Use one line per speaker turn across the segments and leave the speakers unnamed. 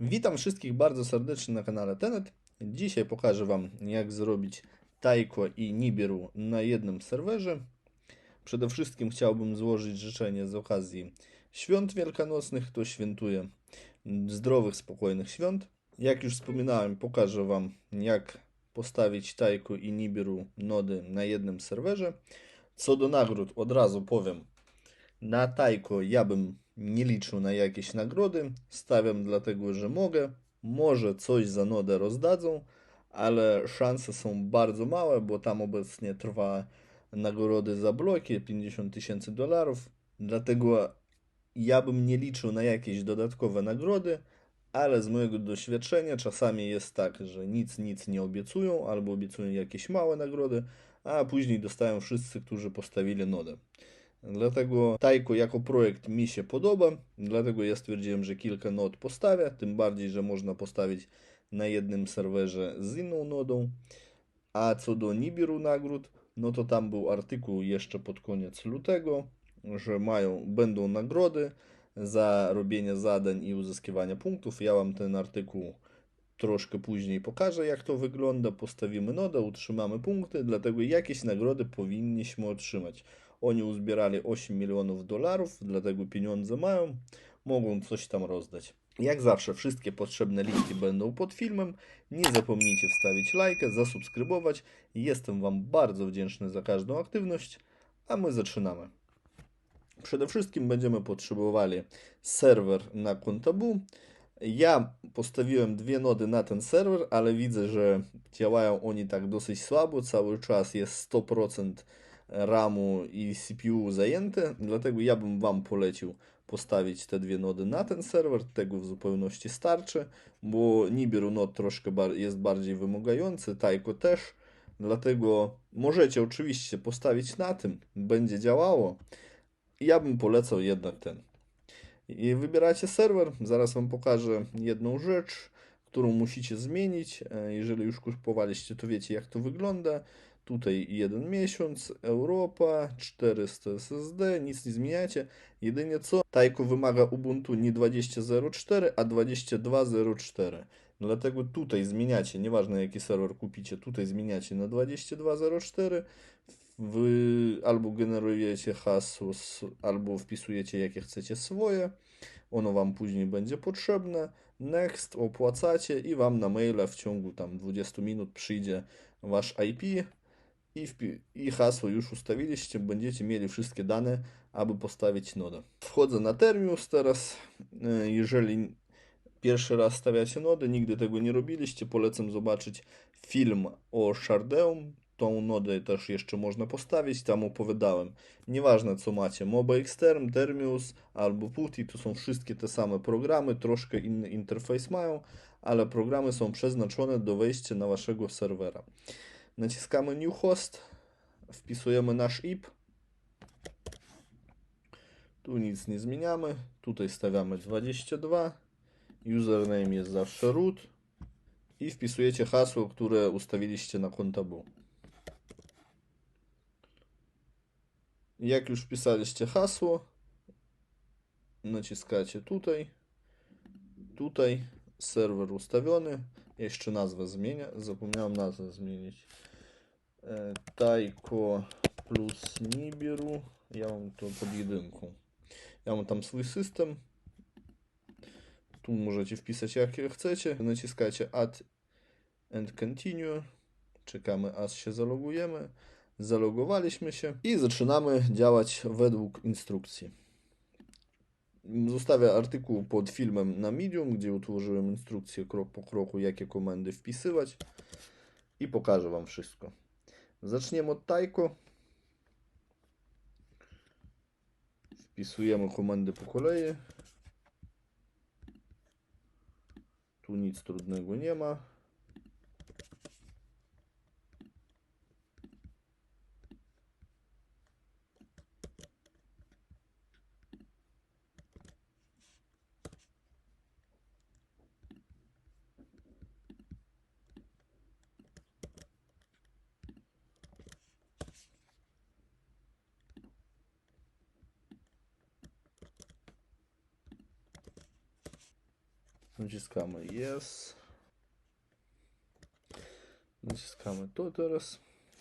Witam wszystkich bardzo serdecznie na kanale Tenet. Dzisiaj pokażę Wam, jak zrobić Taiko i Nibiru na jednym serwerze. Przede wszystkim chciałbym złożyć życzenie z okazji świąt wielkanocnych. Kto świętuje zdrowych, spokojnych świąt. Jak już wspominałem, pokażę Wam, jak postawić Taiko i Nibiru nody na jednym serwerze. Co do nagród, od razu powiem, na Taiko ja bym nie liczył na jakieś nagrody. Stawiam dlatego, że mogę. Może coś za nodę rozdadzą, ale szanse są bardzo małe, bo tam obecnie trwa nagrody za bloki 50 tysięcy dolarów. Dlatego ja bym nie liczył na jakieś dodatkowe nagrody, ale z mojego doświadczenia czasami jest tak, że nic, nic nie obiecują, albo obiecują jakieś małe nagrody, a później dostają wszyscy, którzy postawili nodę. Dlatego Taiko jako projekt mi się podoba, dlatego ja stwierdziłem, że kilka nod postawię, tym bardziej, że można postawić na jednym serwerze z inną nodą. A co do Nibiru nagród, no to tam był artykuł jeszcze pod koniec lutego, że mają, będą nagrody za robienie zadań i uzyskiwanie punktów. Ja Wam ten artykuł troszkę później pokażę, jak to wygląda. Postawimy nodę, utrzymamy punkty, dlatego jakieś nagrody powinniśmy otrzymać. Oni uzbierali 8 milionów dolarów, dlatego pieniądze mają, mogą coś tam rozdać. Jak zawsze, wszystkie potrzebne linki będą pod filmem. Nie zapomnijcie wstawić lajkę, zasubskrybować. Jestem Wam bardzo wdzięczny za każdą aktywność, a my zaczynamy. Przede wszystkim będziemy potrzebowali serwer na Kontabu. Ja postawiłem dwie nody na ten serwer, ale widzę, że działają oni tak dosyć słabo. Cały czas jest 100% RAMu i CPU zajęte, dlatego ja bym Wam polecił postawić te dwie nody na ten serwer, tego w zupełności starczy, bo Nibiru nod troszkę jest bardziej wymagający, Taiko też, dlatego możecie oczywiście postawić na tym, będzie działało. Ja bym polecał jednak ten. I wybieracie serwer, zaraz Wam pokażę jedną rzecz, którą musicie zmienić. E, jeżeli już kupowaliście, to wiecie jak to wygląda. Tutaj jeden miesiąc, Europa, 400 SSD, nic nie zmieniacie. Jedynie co, Taiko wymaga Ubuntu nie 20.04, a 22.04. Dlatego tutaj zmieniacie, nieważne jaki serwer kupicie, tutaj zmieniacie na 22.04. Wy albo generujecie hasło, albo wpisujecie jakie chcecie swoje. Ono Wam później będzie potrzebne. Next, opłacacie i Wam na maila w ciągu tam 20 minut przyjdzie Wasz IP i, i hasło już ustawiliście, będziecie mieli wszystkie dane, aby postawić nodę. Wchodzę na Termius teraz. E, jeżeli pierwszy raz stawiacie nodę, nigdy tego nie robiliście, polecam zobaczyć film o Shardeum. Tą nodę też jeszcze można postawić, tam opowiadałem. Nieważne co macie, Moba Exterm, Termius albo Putty, to są wszystkie te same programy, troszkę inny interfejs mają, ale programy są przeznaczone do wejścia na waszego serwera. Naciskamy New Host, wpisujemy nasz IP. Tu nic nie zmieniamy. Tutaj stawiamy 22. Username jest zawsze root. I wpisujecie hasło, które ustawiliście na kontabu. Jak już wpisaliście hasło, naciskacie tutaj, tutaj, serwer ustawiony, jeszcze nazwę zmienię, zapomniałem nazwę zmienić. E, Taiko plus Nibiru. Ja mam to pod jedynką. Ja mam tam swój system. Tu możecie wpisać jakie chcecie. Naciskacie Add and Continue. Czekamy aż się zalogujemy. Zalogowaliśmy się i zaczynamy działać według instrukcji. Zostawię artykuł pod filmem na Medium, gdzie utworzyłem instrukcję krok po kroku, jakie komendy wpisywać i pokażę Wam wszystko. Zaczniemy od Taiko. Wpisujemy komendy po kolei. Tu nic trudnego nie ma. Naciskamy Yes. Naciskamy to teraz.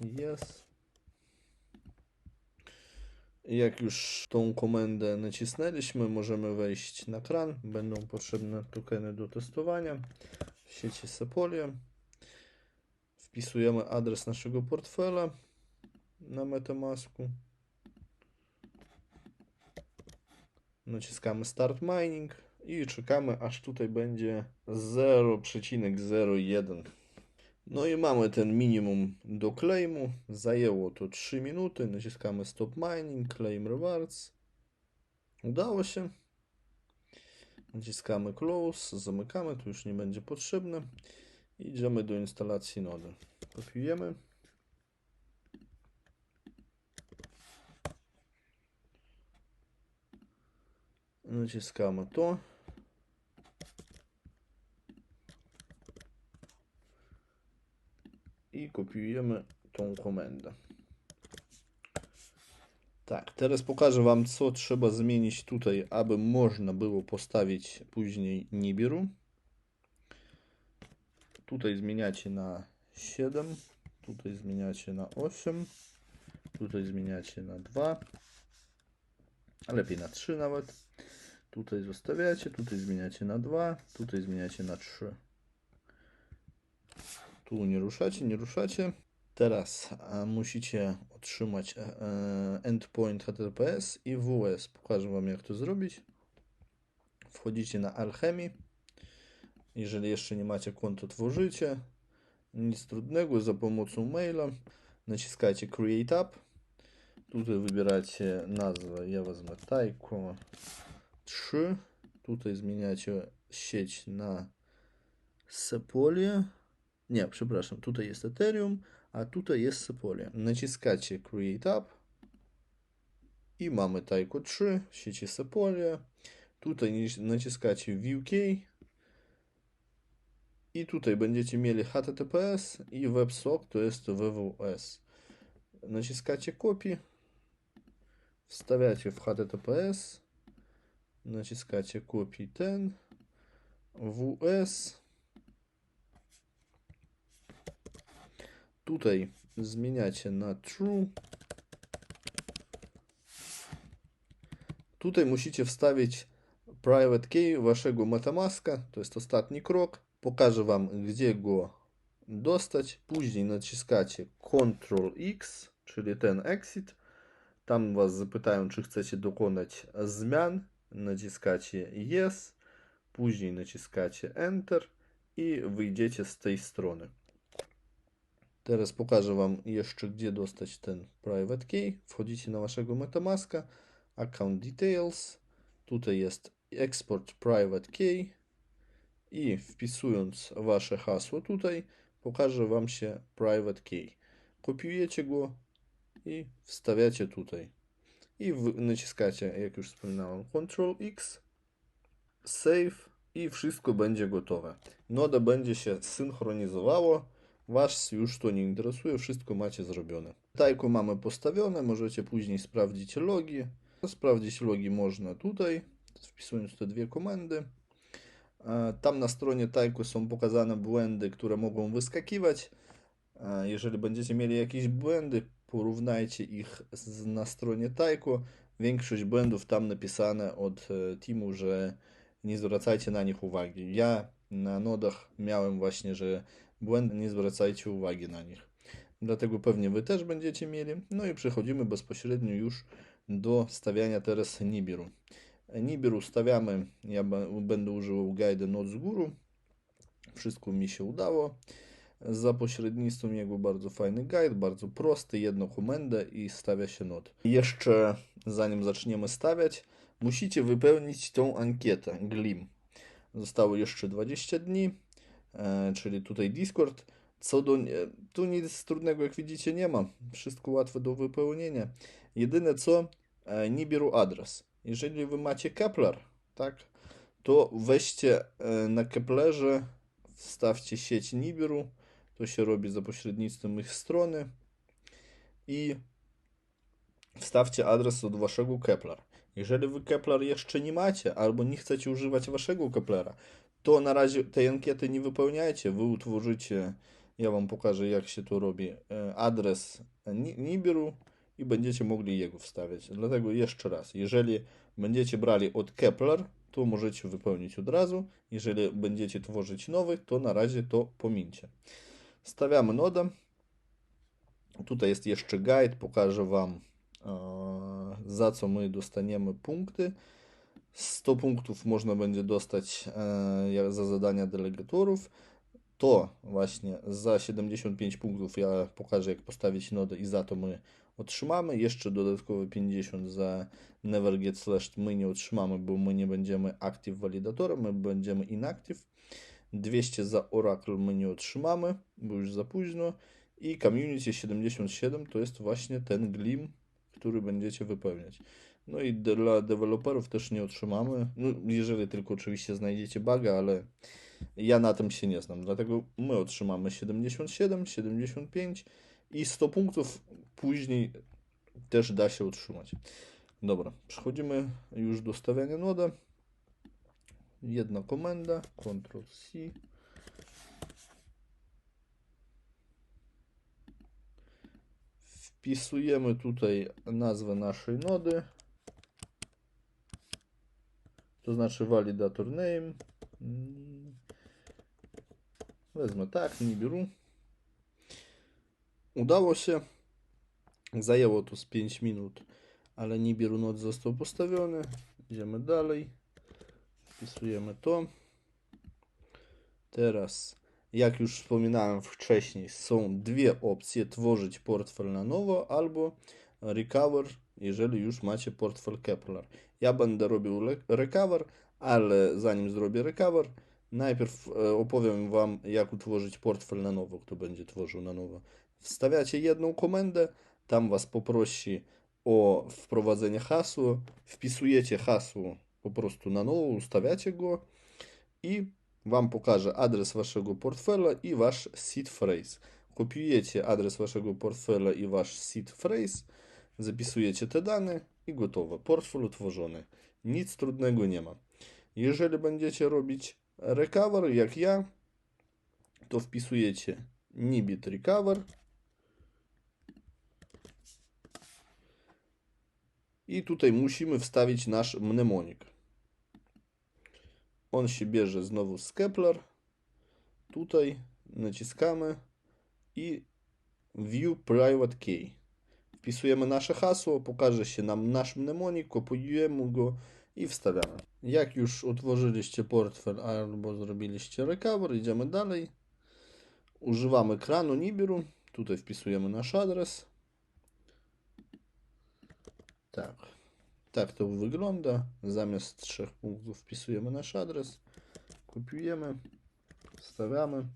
Yes. Jak już tą komendę nacisnęliśmy, możemy wejść na kran. Będą potrzebne tokeny do testowania w sieci Sepolia. Wpisujemy adres naszego portfela na MetaMasku. Naciskamy Start Mining i czekamy, aż tutaj będzie 0,01. No i mamy ten minimum do claimu. Zajęło to 3 minuty. Naciskamy Stop Mining, Claim Rewards. Udało się. Naciskamy Close, zamykamy, to już nie będzie potrzebne. Idziemy do instalacji nody. Kopiujemy. Naciskamy to. I kopiujemy tą komendę. Tak, teraz pokażę Wam, co trzeba zmienić tutaj, aby można było postawić później Nibiru. Tutaj zmieniacie na 7, tutaj zmieniacie na 8, tutaj zmieniacie na 2, a lepiej na 3 nawet. Tutaj zostawiacie, tutaj zmieniacie na 2, tutaj zmieniacie na 3. Tu nie ruszacie, nie ruszacie. Teraz musicie otrzymać e, e, endpoint HTTPS i WS. Pokażę Wam, jak to zrobić. Wchodzicie na Alchemy. Jeżeli jeszcze nie macie konto, tworzycie. Nic trudnego, za pomocą maila naciskacie Create App. Tutaj wybieracie nazwę. Ja wezmę Taiko 3. Tutaj zmieniacie sieć na Sepolia. Nie, przepraszam, tutaj jest Ethereum, a tutaj jest Sepolia. Naciskacie Create App i mamy Taiko 3 w sieci Sepolia. Tutaj naciskacie Key i tutaj będziecie mieli HTTPS i WebSock, to jest WWS. Naciskacie Copy, wstawiacie w HTTPS, naciskacie Copy ten, WS, Tutaj zmieniacie na true. Tutaj musicie wstawić private key waszego metamaska. To jest ostatni krok. Pokażę wam, gdzie go dostać. Później naciskacie Ctrl X, czyli ten exit. Tam was zapytają, czy chcecie dokonać zmian. Naciskacie Yes. Później naciskacie Enter i wyjdziecie z tej strony. Teraz pokażę Wam jeszcze, gdzie dostać ten private key. Wchodzicie na Waszego Metamaska, Account Details. Tutaj jest Export Private Key. I wpisując Wasze hasło tutaj, pokaże Wam się private key. Kopiujecie go i wstawiacie tutaj. I naciskacie, jak już wspominałem, Ctrl X, Save i wszystko będzie gotowe. Noda będzie się synchronizowało Was już to nie interesuje, wszystko macie zrobione. Tajko mamy postawione, możecie później sprawdzić logi. Sprawdzić logi można tutaj, wpisując te dwie komendy. Tam na stronie Tajku są pokazane błędy, które mogą wyskakiwać. Jeżeli będziecie mieli jakieś błędy, porównajcie ich z, na stronie Tajku. Większość błędów tam napisane od e, teamu, że nie zwracajcie na nich uwagi. Ja na nodach miałem właśnie, że błędy, nie zwracajcie uwagi na nich. Dlatego pewnie Wy też będziecie mieli. No i przechodzimy bezpośrednio już do stawiania teraz Nibiru. Nibiru stawiamy, ja będę używał guide nod z góry. Wszystko mi się udało. Za pośrednictwem jego bardzo fajny guide, bardzo prosty, jedną komendę i stawia się not. Jeszcze zanim zaczniemy stawiać, musicie wypełnić tą ankietę GLIM. Zostało jeszcze 20 dni. E, czyli tutaj Discord. Co do, tu nic trudnego, jak widzicie, nie ma. Wszystko łatwe do wypełnienia. Jedyne co, e, Nibiru adres. Jeżeli wy macie Kepler, tak, to weźcie e, na Keplerze, wstawcie sieć Nibiru. To się robi za pośrednictwem ich strony. I wstawcie adres od waszego Kepler. Jeżeli wy Kepler jeszcze nie macie, albo nie chcecie używać waszego Keplera, to na razie tej ankiety nie wypełniajcie. Wy utworzycie, ja wam pokażę jak się to robi, e, adres Ni- Nibiru i będziecie mogli jego wstawiać. Dlatego jeszcze raz, jeżeli będziecie brali od Kepler, to możecie wypełnić od razu. Jeżeli będziecie tworzyć nowy, to na razie to pomincie. Stawiamy nodę. Tutaj jest jeszcze guide, pokażę Wam e, za co my dostaniemy punkty. 100 punktów można będzie dostać e, za zadania delegatorów. To właśnie za 75 punktów ja pokażę jak postawić nodę i za to my otrzymamy. Jeszcze dodatkowe 50 za Never Get Slashed my nie otrzymamy, bo my nie będziemy active validatorem, my będziemy inactive. 200 za Oracle my nie otrzymamy, bo już za późno. I Community 77 to jest właśnie ten glim, który będziecie wypełniać. No i dla deweloperów też nie otrzymamy, no, jeżeli tylko oczywiście znajdziecie buga, ale ja na tym się nie znam, dlatego my otrzymamy 77, 75 i 100 punktów później też da się otrzymać. Dobra, przechodzimy już do stawiania noda. Jedna komenda, Ctrl-C. Wpisujemy tutaj nazwę naszej nody. To znaczy validator name. Mm. Wezmę tak, Nibiru. Udało się. Zajęło to z 5 minut, ale Nibiru node został postawiony. Idziemy dalej. Wpisujemy to. Teraz, jak już wspominałem wcześniej, są dwie opcje: tworzyć portfel na nowo albo recover, jeżeli już macie portfel Kepler. Ja będę robił recover, ale zanim zrobię recover, najpierw e, opowiem Wam, jak utworzyć portfel na nowo, kto będzie tworzył na nowo. Wstawiacie jedną komendę, tam Was poprosi o wprowadzenie hasła, wpisujecie hasło po prostu na nowo, ustawiacie go i Wam pokaże adres Waszego portfela i Wasz seed phrase. Kopiujecie adres Waszego portfela i Wasz seed phrase, zapisujecie te dane i gotowe. Portfel utworzony. Nic trudnego nie ma. Jeżeli będziecie robić recover, jak ja, to wpisujecie nibit recover i tutaj musimy wstawić nasz mnemonik. On się bierze znowu z Kepler. Tutaj naciskamy i View Private Key. Wpisujemy nasze hasło, pokaże się nam nasz mnemonik, kopiujemy go i wstawiamy. Jak już otworzyliście portfel albo zrobiliście recover, idziemy dalej. Używamy kranu Nibiru. Tutaj wpisujemy nasz adres. Tak. Tak to wygląda. Zamiast trzech punktów wpisujemy nasz adres. Kopiujemy. Wstawiamy.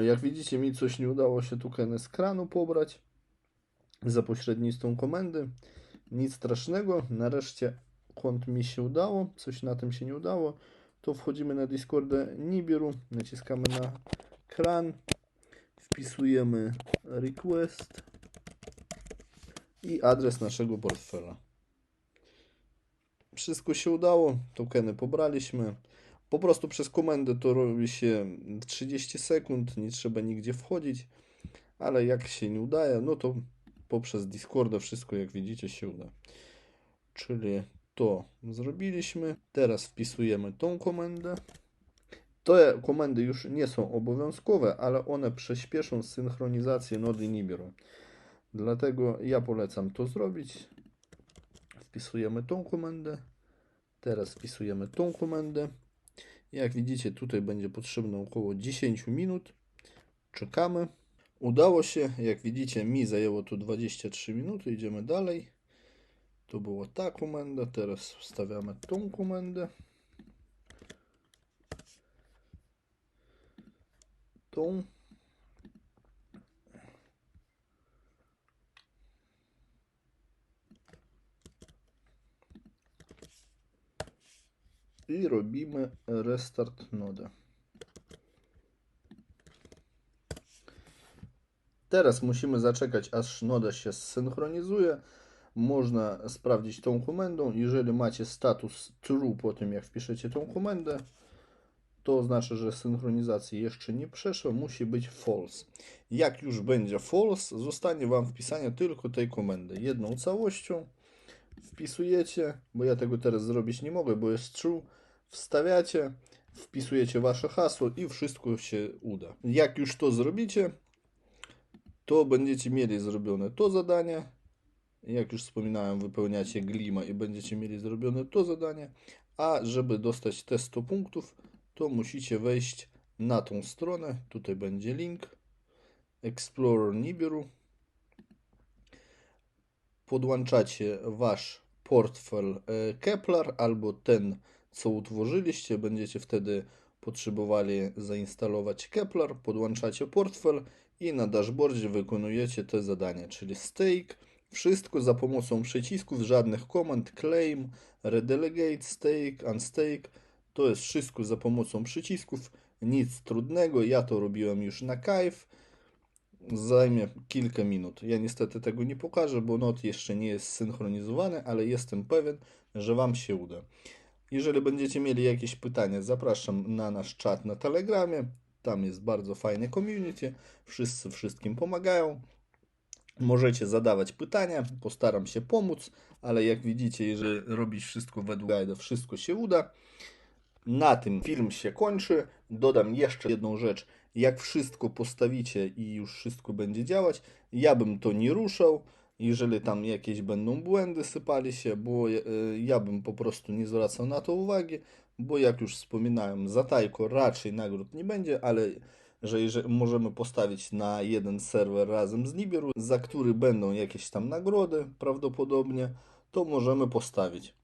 Jak widzicie, mi coś nie udało się tokeny z kranu pobrać za pośrednictwem komendy. Nic strasznego. Nareszcie kont mi się udało. Coś na tym się nie udało. To wchodzimy na Discordę Nibiru. Naciskamy na kran. Wpisujemy request i adres naszego portfela. Wszystko się udało. Tokeny pobraliśmy. Po prostu przez komendę to robi się w 30 sekund. Nie trzeba nigdzie wchodzić. Ale jak się nie udaje, no to poprzez Discorda wszystko, jak widzicie, się uda. Czyli to zrobiliśmy. Teraz wpisujemy tą komendę. Te komendy już nie są obowiązkowe, ale one przyspieszą synchronizację nody Nibiru. Dlatego ja polecam to zrobić. Wpisujemy tą komendę. Teraz wpisujemy tą komendę. Jak widzicie, tutaj będzie potrzebne około 10 minut. Czekamy. Udało się, jak widzicie, mi zajęło to 23 minuty. Idziemy dalej. To była ta komenda, teraz wstawiamy tą komendę. Tą. I robimy restart noda. Teraz musimy zaczekać, aż noda się zsynchronizuje. Można sprawdzić tą komendą. Jeżeli macie status true po tym, jak wpiszecie tą komendę, to znaczy, że synchronizacja jeszcze nie przeszła, musi być false. Jak już będzie false, zostanie Wam wpisanie tylko tej komendy. Jedną całością wpisujecie, bo ja tego teraz zrobić nie mogę, bo jest true, wstawiacie, wpisujecie Wasze hasło i wszystko się uda. Jak już to zrobicie, to będziecie mieli zrobione to zadanie. Jak już wspominałem, wypełniacie glima i będziecie mieli zrobione to zadanie. A żeby dostać te 100 punktów, to musicie wejść na tą stronę. Tutaj będzie link. Explorer Nibiru. Podłączacie wasz portfel e, Kepler albo ten, co utworzyliście. Będziecie wtedy potrzebowali zainstalować Kepler. Podłączacie portfel i na dashboardzie wykonujecie te zadania, czyli stake. Wszystko za pomocą przycisków, żadnych komend, claim, redelegate, stake, unstake. To jest wszystko za pomocą przycisków, nic trudnego. Ja to robiłem już na Kajf. Zajmie kilka minut. Ja niestety tego nie pokażę, bo not jeszcze nie jest synchronizowany, ale jestem pewien, że Wam się uda. Jeżeli będziecie mieli jakieś pytania, zapraszam na nasz czat na Telegramie. Tam jest bardzo fajne community. Wszyscy wszystkim pomagają. Możecie zadawać pytania, postaram się pomóc, ale jak widzicie, jeżeli robić wszystko według guide'a, wszystko się uda. Na tym film się kończy. Dodam jeszcze jedną rzecz. Jak wszystko postawicie i już wszystko będzie działać, ja bym to nie ruszał. Jeżeli tam jakieś będą błędy sypali się, bo e, ja bym po prostu nie zwracał na to uwagi, bo jak już wspominałem, za Tajko raczej nagród nie będzie, ale że jeżeli możemy postawić na jeden serwer razem z Nibiru, za który będą jakieś tam nagrody prawdopodobnie, to możemy postawić.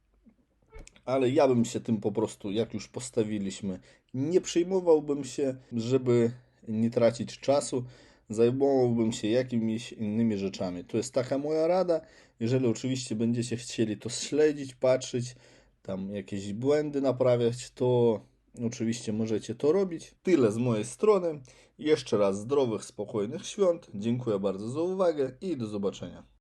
Ale ja bym się tym po prostu, jak już postawiliśmy, nie przejmowałbym się, żeby nie tracić czasu, zajmowałbym się jakimiś innymi rzeczami. To jest taka moja rada. Jeżeli oczywiście będziecie chcieli to śledzić, patrzeć, tam jakieś błędy naprawiać, to oczywiście możecie to robić. Tyle z mojej strony. Jeszcze raz zdrowych, spokojnych świąt. Dziękuję bardzo za uwagę i do zobaczenia.